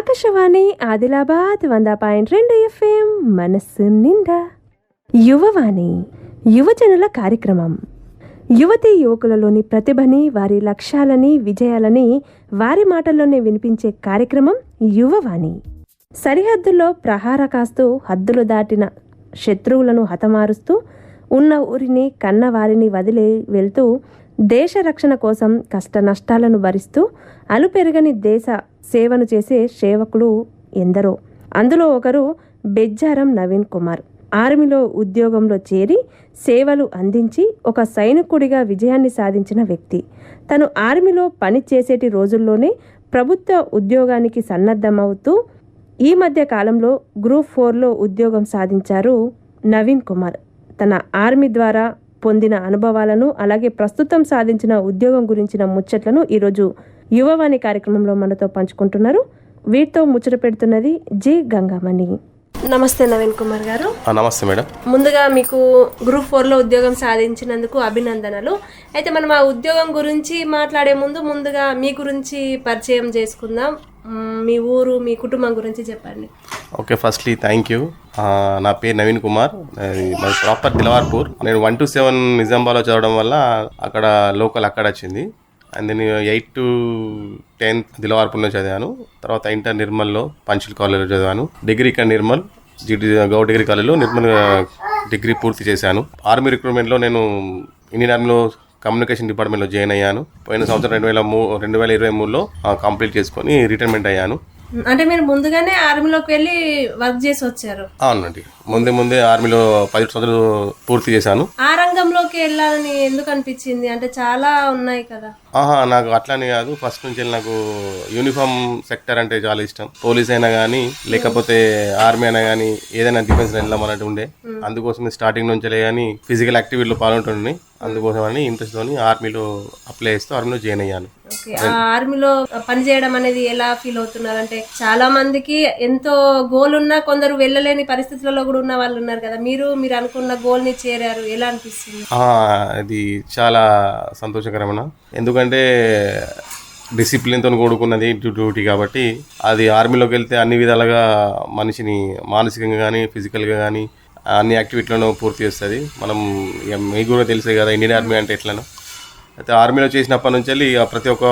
ఆకాశవాణి ఆదిలాబాద్ వంద పాయింట్ రెండు ఎఫ్ఎం మనస్సు నిండా. యువవాణి యువజనుల కార్యక్రమం. యువతీ యువకులలోని ప్రతిభని వారి లక్ష్యాలని విజయాలని వారి మాటల్లోనే వినిపించే కార్యక్రమం యువవాణి. సరిహద్దుల్లో ప్రహార కాస్తూ హద్దులు దాటిన శత్రువులను హతమారుస్తూ ఉన్న ఊరిని కన్న వారిని వదిలి వెళ్తూ దేశ రక్షణ కోసం కష్ట నష్టాలను భరిస్తూ అలుపెరగని దేశ సేవను చేసే సేవకులు ఎందరో. అందులో ఒకరు బెజ్జారం నవీన్ కుమార్. ఆర్మీలో ఉద్యోగంలో చేరి సేవలు అందించి ఒక సైనికుడిగా విజయాన్ని సాధించిన వ్యక్తి. తను ఆర్మీలో పని చేసేటి రోజుల్లోనే ప్రభుత్వ ఉద్యోగానికి సన్నద్ధమవుతూ ఈ మధ్య కాలంలో గ్రూప్ ఫోర్లో ఉద్యోగం సాధించారు నవీన్ కుమార్. తన ఆర్మీ ద్వారా పొందిన అనుభవాలను అలాగే ప్రస్తుతం సాధించిన ఉద్యోగం గురించిన ముచ్చట్లను ఈరోజు యువవాణి కార్యక్రమంలో మనతో పంచుకుంటున్నారు. వీటితో ముచ్చట పెడుతున్నది జి గంగామణి. నమస్తే నవీన్ కుమార్ గారు. ఆ, నమస్తే మేడం. ముందుగా మీకు గ్రూప్ ఫోర్లో ఉద్యోగం సాధించినందుకు అభినందనలు. అయితే మనం ఆ ఉద్యోగం గురించి మాట్లాడే ముందు ముందుగా మీ గురించి పరిచయం చేసుకుందాం. మీ ఊరు మీ కుటుంబం గురించి చెప్పండి. ఓకే ఫస్ట్లీ థ్యాంక్ యూ నా పేరు నవీన్ కుమార్. నాది మాది ప్రాపర్ దిలవార్పూర్ నేను వన్ టు సెవెన్ నిజామాబాద్లో చదవడం వల్ల అక్కడ లోకల్ అక్కడ వచ్చింది. అండ్ నేను ఎయిట్ టు టెన్త్ దిలవార్పూర్లో చదివాను. తర్వాత ఇంటర్ నిర్మల్లో పంచుల్ కాలేజ్లో చదివాను. డిగ్రీ ఇక్కడ నిర్మల్ జిడి గౌ డిగ్రీ కాలేజ్లో నిర్మల్ డిగ్రీ పూర్తి చేశాను. ఆర్మీ రిక్రూట్మెంట్లో నేను ఇండియన్ ఆర్మీలో కమ్యూనికేషన్ డిపార్ట్మెంట్లో జాయిన్ అయ్యాను. పోయిన సంవత్సరం రెండు వేల మూ రెండు వేల ఇరవై మూడులో కంప్లీట్ చేసుకొని రిటైర్మెంట్ అయ్యాను. అంటే మీరు ముందుగానే ఆర్మీలోకి వెళ్ళి వర్క్ చేసి వచ్చారు. అవునండి. ముందే ముందే ఆర్మీలో పది సంవత్సరాలు పూర్తి చేశాను. ఆ రంగంలోకి వెళ్ళాలని ఎందుకు అనిపించింది? అంటే చాలా ఉన్నాయి కదా. ఆహా నాకు అట్లానే కాదు. ఫస్ట్ నుంచి వెళ్ళి నాకు యూనిఫామ్ సెక్టర్ అంటే చాలా ఇష్టం. పోలీస్ అయినా కానీ లేకపోతే ఆర్మీ అయినా కానీ ఏదైనా డిఫెన్స్ వెళ్దాం అన్నట్టు ఉండే. అందుకోసం స్టార్టింగ్ నుంచి కానీ ఫిజికల్ యాక్టివిటీలో పాల్గొంటుండే. అందుకోసం అని ఇంట్రెస్ట్ తోని ఆర్మీలో అప్లై చేస్తూ ఆర్మీలో జాయిన్ అయ్యాను. ఆర్మీలో పని చేయడం అనేది ఎలా ఫీల్ అవుతున్నారు? అంటే చాలా మందికి ఎంతో గోల్ ఉన్నా కొందరు వెళ్ళలేని పరిస్థితులలో కూడా ఉన్న వాళ్ళు ఉన్నారు కదా మీరు మీరు అనుకున్న గోల్ని చేరారు. ఎలా అనిపిస్తుంది? అది ఇది చాలా సంతోషకరమైన? ఎందుకంటే డిసిప్లిన్తో కూడుకున్నది డ్యూ- డ్యూటీ కాబట్టి అది ఆర్మీలోకి వెళ్తే అన్ని విధాలుగా మనిషిని మానసికంగా కానీ ఫిజికల్గా కానీ అన్ని యాక్టివిటీలను పూర్తి చేస్తుంది. మనం ఇక మీకు కూడా తెలిసే కదా ఇండియన్ ఆర్మీ అంటే ఎట్లను. అయితే ఆర్మీలో చేసినప్పటి నుంచి వెళ్ళి ప్రతి ఒక్క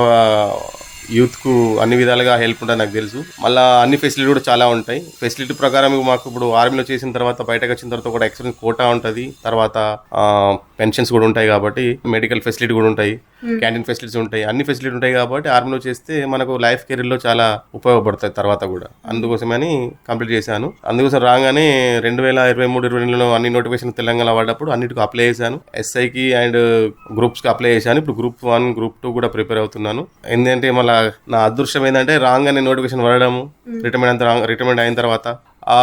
యూత్కు అన్ని విధాలుగా హెల్ప్ ఉంటుంది నాకు తెలుసు. మళ్ళీ అన్ని ఫెసిలిటీ కూడా చాలా ఉంటాయి. ఫెసిలిటీ ప్రకారం మాకు ఇప్పుడు ఆర్మీలో చేసిన తర్వాత బయటకు వచ్చిన తర్వాత కూడా ఎక్స్పీరియన్స్ కోటా ఉంటుంది. తర్వాత పెన్షన్స్ కూడా ఉంటాయి కాబట్టి మెడికల్ ఫెసిలిటీ కూడా ఉంటాయి. క్యాంటీన్ ఫెసిలిటీస్ ఉంటాయి. అన్ని ఫెసిలిటీ ఉంటాయి కాబట్టి ఆర్మీలో చేస్తే మనకు లైఫ్ కెరీర్లో చాలా ఉపయోగపడుతుంది తర్వాత కూడా. అందుకోసమని కంప్లీట్ చేశాను. అందుకోసం రాగానే రెండు వేల ఇరవై మూడు ఇరవై రెండులో అన్ని నోటిఫికేషన్ తెలంగాణ పడ్డప్పుడు అన్నిటికీ అప్లై చేశాను. ఎస్ఐకి అండ్ గ్రూప్స్కి అప్లై చేశాను. ఇప్పుడు గ్రూప్ వన్ గ్రూప్ టూ కూడా ప్రిపేర్ అవుతున్నాను. ఎందుకంటే మళ్ళీ నా అదృష్టం ఏంటంటే రాగానే నోటిఫికేషన్ పడడము రిటైర్మెంట్ అంత రిటైర్మెంట్ అయిన తర్వాత ఆ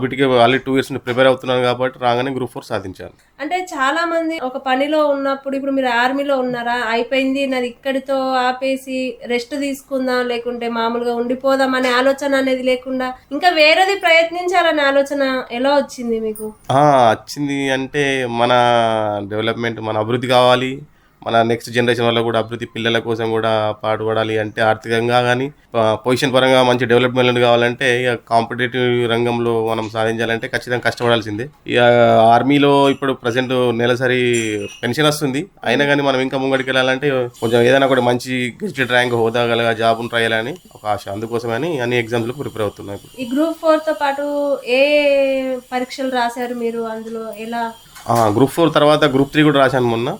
వీటికి ఆల్రెడీ టూ ఇయర్స్ ప్రిపేర్ అవుతున్నాను కాబట్టి రాగానే గ్రూప్ ఫోర్ సాధించాను. అంటే చాలా మంది ఒక పనిలో ఉన్నప్పుడు ఇప్పుడు మీరు ఆర్మీలో ఉన్నారా? అయిపోయింది నాది ఇక్కడితో ఆపేసి రెస్ట్ తీసుకుందాం లేకుంటే మామూలుగా ఉండిపోదాం అనే ఆలోచన అనేది లేకుండా ఇంకా వేరేది ప్రయత్నించాలనే ఆలోచన ఎలా వచ్చింది మీకు? వచ్చింది అంటే మన డెవలప్మెంట్ మన అభివృద్ధి కావాలి మన నెక్స్ట్ జనరేషన్ వల్ల కూడా అభివృద్ధి పిల్లల కోసం కూడా పాటుపడాలి అంటే ఆర్థికంగా కానీ పొజిషన్ పరంగా మంచి డెవలప్మెంట్ కావాలంటే ఇక కాంపిటేటివ్ రంగంలో మనం సాధించాలంటే ఖచ్చితంగా కష్టపడాల్సిందే. ఇక ఆర్మీలో ఇప్పుడు ప్రజెంట్ నెలసరి పెన్షన్ వస్తుంది. అయినా కానీ మనం ఇంకా ముంగడికి వెళ్ళాలంటే కొంచెం ఏదైనా కూడా మంచి గెజిటెడ్ ర్యాంక్ హోదా గల జాబ్ ట్రై చేయాలని ఒక ఆశ. అందుకోసమని అన్ని ఎగ్జామ్స్లకు ప్రిపేర్ అవుతున్నాయి ఈ గ్రూప్ ఫోర్తో పాటు ఏ పరీక్షలు రాశారు మీరు? అందులో ఎలా? గ్రూప్ ఫోర్ తర్వాత గ్రూప్ త్రీ కూడా రాశాను మొన్న.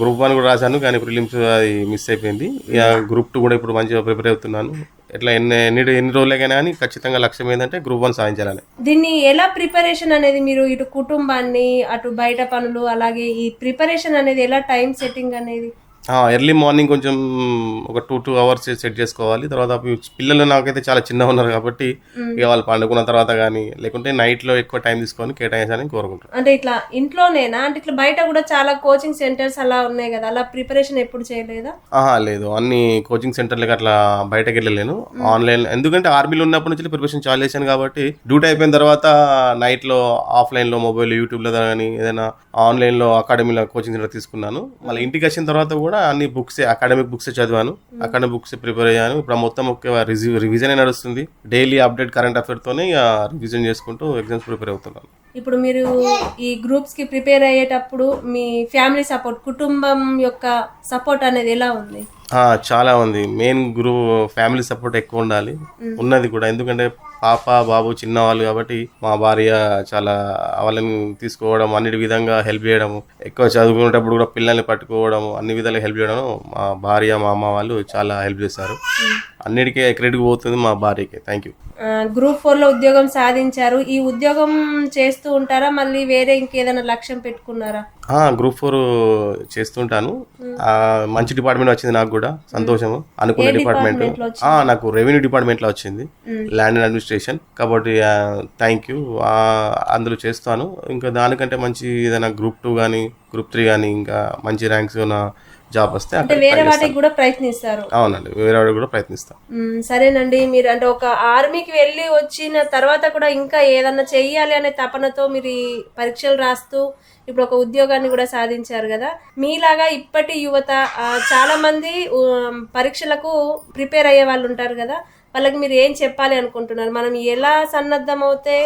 గ్రూప్ వన్ కూడా రాశాను కానీ ప్రిలిమ్స్ అది మిస్ అయిపోయింది. ఇక గ్రూప్ టూ కూడా ఇప్పుడు మంచిగా ప్రిపేర్ అవుతున్నాను. ఎట్లా ఎన్ని ఎన్ని ఎన్ని రోజులే కానీ ఖచ్చితంగా లక్ష్యం ఏంటంటే గ్రూప్ వన్ సాధించాలని దీన్ని ఎలా ప్రిపరేషన్ అనేది మీరు ఇటు కుటుంబాన్ని అటు బయట పనులు అలాగే ఈ ప్రిపరేషన్ అనేది ఎలా టైం సెట్టింగ్ అనేది ఎర్లీ మార్నింగ్ కొంచెం ఒక టూ టూ అవర్స్ సెట్ చేసుకోవాలి. తర్వాత పిల్లలు నాకైతే చాలా చిన్నగా ఉన్నారు కాబట్టి ఇక వాళ్ళు పండుకున్న తర్వాత కానీ లేకుంటే నైట్లో ఎక్కువ టైం తీసుకొని కేటాయించాలని కోరుకుంటారు అంటే ఇట్లా ఇంట్లోనేనా? అంటే ఇట్లా బయట కూడా చాలా కోచింగ్ సెంటర్స్ అలా ఉన్నాయి కదా అలా ప్రిపరేషన్ ఎప్పుడు చేయలేదా? ఆహా లేదు. అన్ని కోచింగ్ సెంటర్లకి అట్లా బయటకు వెళ్ళలేను. ఆన్లైన్ ఎందుకంటే ఆర్మీలో ఉన్నప్పటి నుంచి ప్రిపరేషన్ చాలా చేశాను కాబట్టి డ్యూటీ అయిపోయిన తర్వాత నైట్లో ఆఫ్లైన్లో మొబైల్ యూట్యూబ్లో కానీ ఏదైనా ఆన్లైన్లో అకాడమీలో కోచింగ్ సెంటర్ తీసుకున్నాను. మళ్ళీ ఇంటికి వచ్చిన తర్వాత కూడా కూడా అన్ని బుక్స్ అకాడమిక్ బుక్స్ చదివాను. అకాడమిక్ బుక్స్ ప్రిపేర్ అయ్యాను. ఇప్పుడు మొత్తం ఒక రివిజన్ నడుస్తుంది. డైలీ అప్డేట్ కరెంట్ అఫేర్తోనే రివిజన్ చేసుకుంటూ ఎగ్జామ్స్ ప్రిపేర్ అవుతున్నాను. ఇప్పుడు మీరు ఈ గ్రూప్స్కి ప్రిపేర్ అయ్యేటప్పుడు మీ ఫ్యామిలీ సపోర్ట్ కుటుంబం యొక్క సపోర్ట్ అనేది ఎలా ఉంది? చాలా ఉంది. మెయిన్ గురు ఫ్యామిలీ సపోర్ట్ ఎక్కువ ఉండాలి. ఉన్నది కూడా. ఎందుకంటే పాప బాబు చిన్నవాళ్ళు కాబట్టి మా భార్య చాలా వాళ్ళని తీసుకోవడం అన్నిటి విధంగా హెల్ప్ చేయడం ఎక్కువ చదువుకునేటప్పుడు కూడా పిల్లల్ని పట్టుకోవడం అన్ని విధాలుగా హెల్ప్ చేయడం మా భార్య మా అమ్మ వాళ్ళు చాలా హెల్ప్ చేస్తారు అన్నిటికీ క్రెడిట్ పోతుంది మా భార్యకి. థ్యాంక్ యూ గ్రూప్ ఫోర్లో ఉద్యోగం సాధించారు. ఈ ఉద్యోగం చేస్తూ ఉంటారా? మళ్ళీ వేరే ఇంకేదైనా లక్ష్యం పెట్టుకున్నారా? గ్రూప్ ఫోర్ చేస్తుంటాను మంచి డిపార్ట్మెంట్ వచ్చింది నాకు కూడా. సంతోషము. అనుకున్న డిపార్ట్మెంట్ నాకు రెవెన్యూ డిపార్ట్మెంట్లో వచ్చింది. ల్యాండ్ అండ్ అడ్మినిస్ట్రేషన్ కాబట్టి థ్యాంక్ యూ అందులో చేస్తాను. ఇంకా దానికంటే మంచి ఏదైనా గ్రూప్ టూ కానీ గ్రూప్ త్రీ కానీ ఇంకా మంచి ర్యాంక్స్ ఉన్న జాబ్ వస్తే అంటే వేరే వాటికి కూడా ప్రయత్నిస్తారు. అవునండి వేరే వాడు కూడా ప్రయత్నిస్తాను మ్మ్, సరేనండి. మీరు అంటే ఒక ఆర్మీకి వెళ్ళి వచ్చిన తర్వాత కూడా ఇంకా ఏదన్నా చెయ్యాలి అనే తపనతో మీరు ఈ పరీక్షలు రాస్తూ ఇప్పుడు ఒక ఉద్యోగాన్ని కూడా సాధించారు కదా. మీలాగా ఇప్పటి యువత చాలా మంది పరీక్షలకు ప్రిపేర్ అయ్యే వాళ్ళు ఉంటారు కదా. వాళ్ళకి మీరు ఏం చెప్పాలి అనుకుంటున్నారు? మనం ఎలా సన్నద్ధం అవుతే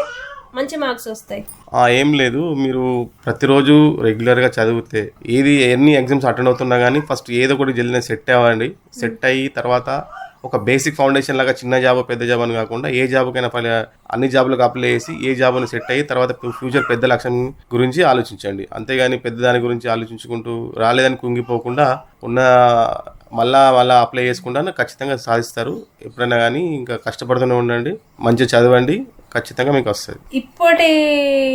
మంచి మార్క్స్ వస్తాయి. ఆ, ఏం లేదు. మీరు ప్రతిరోజు రెగ్యులర్గా చదివితే ఏది ఎన్ని ఎగ్జామ్స్ అటెండ్ అవుతున్నా కానీ ఫస్ట్ ఏదో ఒకటి జల్దిన సెట్ అవ్వండి. సెట్ అయ్యి తర్వాత ఒక బేసిక్ ఫౌండేషన్ లాగా చిన్న జాబ్ పెద్ద జాబ్ అని కాకుండా ఏ జాబ్కైనా పని అన్ని జాబ్లకు అప్లై చేసి ఏ జాబ్ని సెట్ అయ్యి తర్వాత ఫ్యూచర్ పెద్ద లక్ష్యం గురించి ఆలోచించండి. అంతేగాని పెద్ద దాని గురించి ఆలోచించుకుంటూ రాలేదని కుంగిపోకుండా ఉన్న మళ్ళా మళ్ళీ అప్లై చేసుకుంటాను. ఖచ్చితంగా సాధిస్తారు. ఎప్పుడైనా కానీ ఇంకా కష్టపడుతూనే ఉండండి. మంచిగా చదవండి. ఖచ్చితంగా మీకు వస్తుంది. ఇప్పటి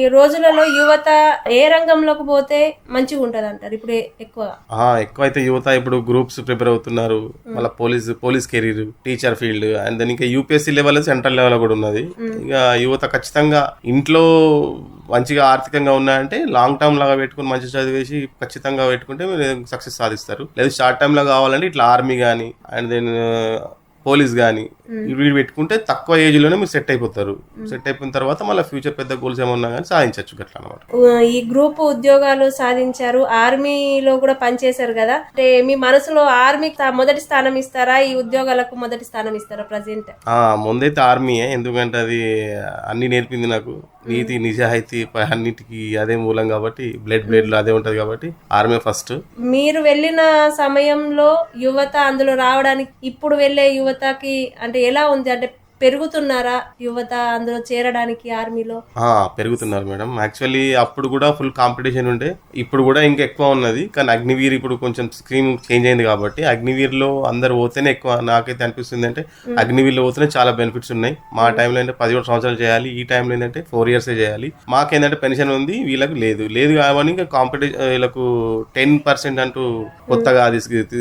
రోజులలో యువత ఏ రంగంలోకి పోతే మంచిగా ఉంటది అంటారు ఇప్పుడు ఎక్కువ. ఆ, ఎక్కువైతే యువత ఇప్పుడు గ్రూప్స్ ప్రిపేర్ అవుతున్నారు. మళ్ళీ police police career teacher field and then ఇంకా యూపీఎస్సీ లెవెల్ సెంట్రల్ లెవెల్ కూడా ఉన్నది. ఇక యువత ఖచ్చితంగా ఇంట్లో మంచిగా ఆర్థికంగా ఉన్నాయంటే లాంగ్ టర్మ్ లాగా పెట్టుకుని మంచి చదివేసి ఖచ్చితంగా పెట్టుకుంటే మీరు సక్సెస్ సాధిస్తారు. లేదు షార్ట్ టర్మ్లో కావాలంటే ఇట్లా ఆర్మీ కానీ అండ్ దెన్ పోలీస్ కానీ ఇవి పెట్టుకుంటే తక్కువ ఏజ్లోనే మీరు సెట్ అయిపోతారు. సెట్ అయిపోయిన తర్వాత మళ్ళీ ఫ్యూచర్ పెద్ద గోల్స్ ఏమన్నా కానీ సాధించవచ్చు గట్లా అనమాట ఈ గ్రూప్ ఉద్యోగాలు సాధించారు. ఆర్మీలో కూడా పనిచేశారు కదా. అంటే మీ మనసులో ఆర్మీకి తా- మొదటి స్థానం ఇస్తారా? ఈ ఉద్యోగాలకు మొదటి స్థానం ఇస్తారా ప్రజెంట్ ఆ, ముందైతే ఆర్మీయే ఎందుకంటే అది అన్ని నేర్పింది నాకు. నీతి నిజాయితీ అన్నిటికీ అదే మూలం కాబట్టి బ్లడ్ బ్లడ్లో అదే ఉంటది కాబట్టి ఆర్మీ ఫస్ట్. మీరు వెళ్ళిన సమయంలో యువత అందులో రావడానికి ఇప్పుడు వెళ్ళే యువతకి అంటే ఎలా ఉంది? అంటే పెరుగుతున్నారా యువత అందులో చేరడానికి ఆర్మీలో? పెరుగుతున్నారు మేడం. యాక్చువల్లీ అప్పుడు కూడా ఫుల్ కాంపిటీషన్ ఉండే. ఇప్పుడు కూడా ఇంకా ఎక్కువ ఉన్నది. కానీ అగ్నివీర్ ఇప్పుడు కొంచెం స్కీమ్ చేంజ్ అయింది కాబట్టి అగ్నివీర్లో అందరు పోతేనే ఎక్కువ నాకైతే అనిపిస్తుంది అంటే అగ్నివీర్లో పోతేనే చాలా బెనిఫిట్స్ ఉన్నాయి. మా టైంలో అంటే పదిహేడు సంవత్సరాలు చేయాలి. ఈ టైంలో ఏంటంటే ఫోర్ ఇయర్స్ చేయాలి. మాకేంటంటే పెన్షన్ ఉంది వీళ్ళకి లేదు. లేదు కాబట్టి ఇంకా కాంపిటీషన్ వీళ్ళకు టెన్ పర్సెంట్ అంటూ కొత్తగా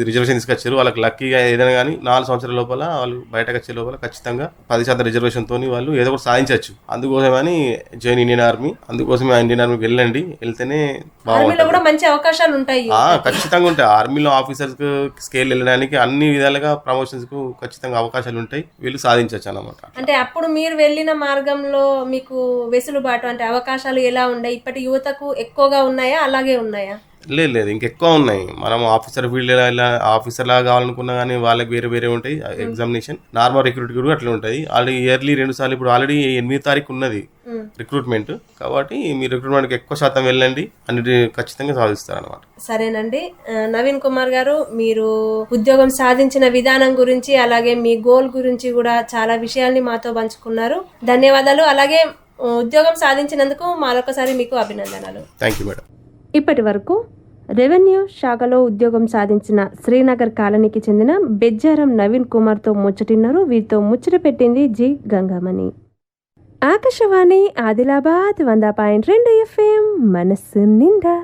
రిజర్వేషన్ తీసుకొచ్చారు. వాళ్ళకి లక్కీగా ఏదైనా కానీ నాలుగు సంవత్సరాల లోపల వాళ్ళు బయటకు వచ్చే లోపల ఖచ్చితంగా పది శాతం రిజర్వేషన్ తోని వాళ్ళు ఏదో ఒకటి సాధించవచ్చు. అందుకోసమని జాయిన్ ఇండియన్ ఆర్మీ అందుకోసమే ఆ ఇండియన్ ఆర్మీకి వెళ్ళండి. వెళ్తేనే బాగుంటుంది. కూడా మంచి అవకాశాలు ఉంటాయి. ఖచ్చితంగా ఉంటాయి. ఆర్మీలో ఆఫీసర్స్ స్కేల్ వెళ్ళడానికి అన్ని విధాలుగా ప్రమోషన్స్కు ఖచ్చితంగా అవకాశాలు ఉంటాయి. వీళ్ళు సాధించవచ్చు అన్నమాట. అంటే అప్పుడు మీరు వెళ్ళిన మార్గంలో మీకు వెసులుబాటు అంటే అవకాశాలు ఎలా ఉండే? ఇప్పటి యువతకు ఎక్కువగా ఉన్నాయా? అలాగే ఉన్నాయా? లేదు లేదు ఇంకెక్కువ ఉన్నాయి. మనం ఆఫీసర్ ఫీల్డ్ ఇలా ఆఫీసర్ లాగా కావాలనుకున్నా కానీ వాళ్ళకి వేరే వేరే ఉంటాయి. ఎగ్జామినేషన్. నార్మల్ రిక్రూట్ కూడా అట్లా ఉంటాయి. ఆల్రెడీ ఇయర్లీ రెండు సార్లు ఇప్పుడు ఆల్రెడీ ఎనిమిది తారీఖు ఉన్నది. రిక్రూట్మెంట్. కాబట్టి మీ రిక్రూట్మెంట్కి ఎక్కువ శాతం వెళ్ళండి. అన్నిటి ఖచ్చితంగా సాధిస్తారు అనమాట సరేనండి నవీన్ కుమార్ గారు మీరు ఉద్యోగం సాధించిన విధానం గురించి అలాగే మీ గోల్ గురించి కూడా చాలా విషయాల్ని మాతో పంచుకున్నారు. ధన్యవాదాలు. అలాగే ఉద్యోగం సాధించినందుకు మరొకసారి మీకు అభినందనలు. Thank you madam. ఇప్పటి వరకు రెవెన్యూ శాఖలో ఉద్యోగం సాధించిన శ్రీనగర్ కాలనీకి చెందిన బెజ్జారం నవీన్ కుమార్తో ముచ్చటిన్నారు. వీరితో ముచ్చట పెట్టింది జి గంగామణి. ఆకాశవాణి ఆదిలాబాద్ వంద పాయింట్ రెండు ఎఫ్ఎం మనస్సు నిండా.